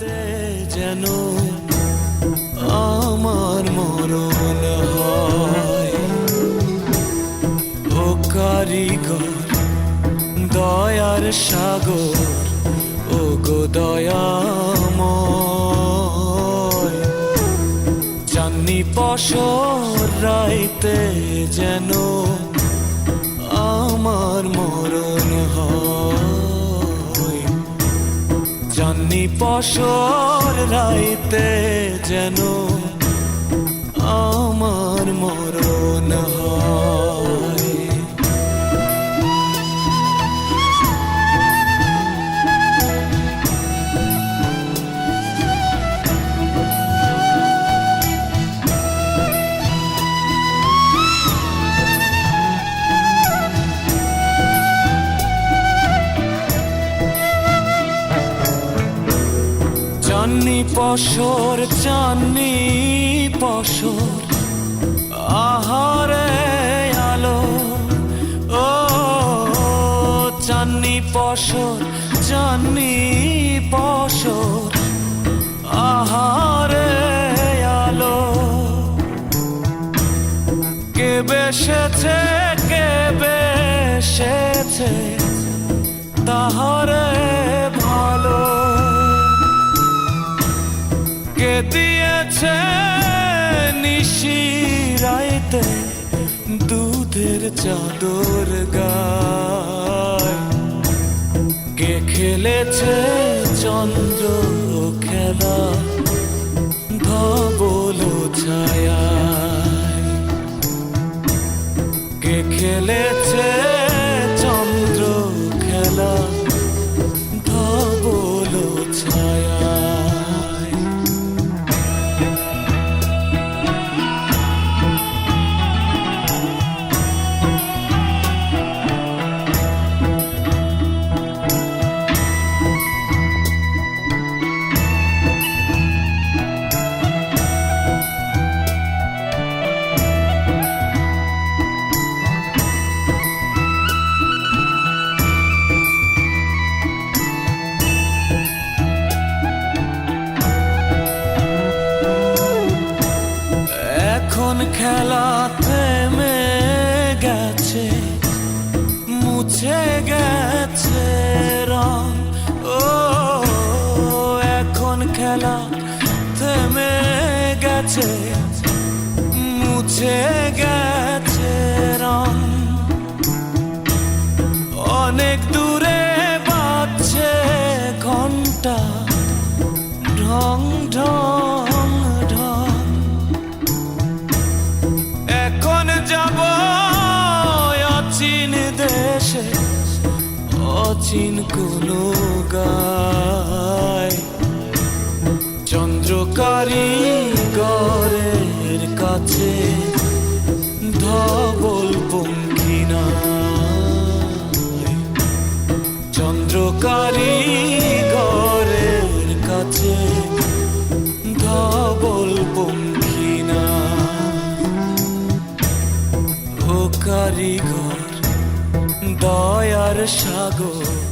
রাইতে যেন আমার মরণ হয়। ও কারিগর দয়ার সাগর ও গো দয়াময়। চান্নি পশর রাইতে যেন আমার মরণ পশর রাইতে যেন চাননি পশর চাননি পশর। আহারে আলো, ও, চাননি পশর চাননি পশর। আহারে আলো, কে বেসেছে কে বেসেছে, তাহারে দিয়েছে নিশিরাইতে দুধের চাদর গায়। কে খেলেছে চন্দ্র খেলা ধবল ছায়া কে খেলেছে খেলা থেমে গেছে মুছে গেছে রং। ও, এখন খেলা থেমে গেছে মুছে গেছে রং। অনেক দূরে বাজছে ঘণ্টা, ঢং ঢং। অচিন দেশে অচিন কোন গায়। চন্দ্রকারী গরের কাছে ধবল পঙ্কিনা চন্দ্রকারী গরের কাছে ধবল পঙ্কিনা ও কারিগর দয়ার সাগর।